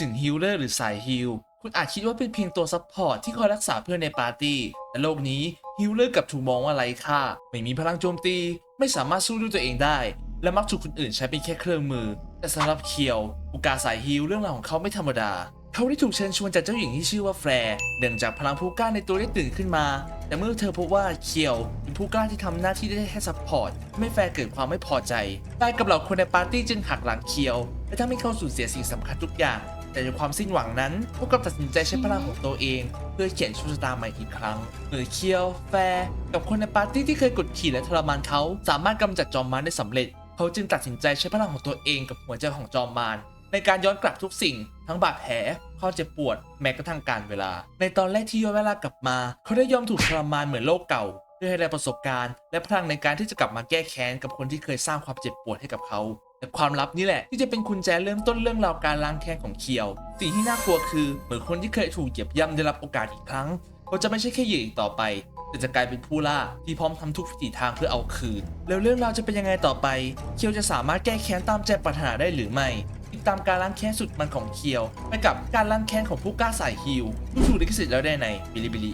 ถึงฮิลเลอร์หรือสายฮิลคุณอาจคิดว่าเป็นเพียงตัวซัพพอร์ตที่คอยรักษาเพื่อนในปาร์ตี้แต่โลกนี้ฮิลเลอร์กับถูกมองว่าไร้ค่า ไม่มีพลังโจมตี ไม่สามารถสู้ด้วยตัวเองได้ และมักถูกคนอื่นใช้เป็นแค่เครื่องมือ แต่สำหรับเคียวอุกาสายฮิลเรื่องราวของเขาไม่ธรรมดา เขาได้ถูกเชิญชวนจากเจ้าหญิงที่ชื่อว่าแฟร์เนื่องจากพลังผู้กล้าในตัวได้ตื่นขึ้นมา แต่เมื่อเธอพบว่าเคียวเป็นผู้กล้าที่ทำหน้าที่ได้แค่ซัพพอร์ตไม่แฟร์เกิดความไม่พอใจแฟร์กับเหล่าคนในปาร์ตี้จึงหักหลังเคียวและทำให้เขาสูญเสียสิ่งสำคัญทุกอย่าง แต่ในความสิ้นหวังนั้น พวกเขาตัดสินใจใช้พลังของตัวเอง เพื่อเขียนโชคชะตาใหม่อีกครั้งเหมือเคียวแฟร์กับคนในปาร์ตี้ที่เคยกดขี่และทรมานเขา สามารถกำจัดจอมมารได้สำเร็จ เขาจึงตัดสินใจใช้พลังของตัวเองกับหัวใจของจอมมารในการย้อนกลับทุกสิ่ง ทั้งบาดแผลข้อเจ็บปวดแม้กระทั่งการเวลา ในตอนแรกที่ย้อนเวลากลับมา เขาได้ยอมถูกทรมานเหมือนโลกเก่าเพื่อให้ได้ประสบการณ์ และพลังในการที่จะกลับมาแก้แค้นกับคนที่เคยสร้างความเจ็บปวดให้กับเขา แต่ความลับนี่แหละ ที่จะเป็นกุญแจเริ่มต้นเรื่องราวการล้างแค้นของเคียว สิ่งที่น่ากลัวคือเหมือนคนที่เคยถูกเหยียบย่ำได้รับโอกาสอีกครั้งเขาจะไม่ใช่แค่เหยื่ออีกต่อไป แต่จะกลายเป็นผู้ล่าที่พร้อมทำทุกวิถีทางเพื่อเอาคืน แล้วเรื่องราวจะเป็นยังไงต่อไป เคียวจะสามารถแก้แค้นตามใจปรารถนาได้หรือไม่ติดตามการล้างแค้นสุดมันของเคียวไปกับการล้างแค้นของผู้กล้าสายฮิลผู้ถูกลิขสิทธิ์แล้วได้ในบิลิบิลิ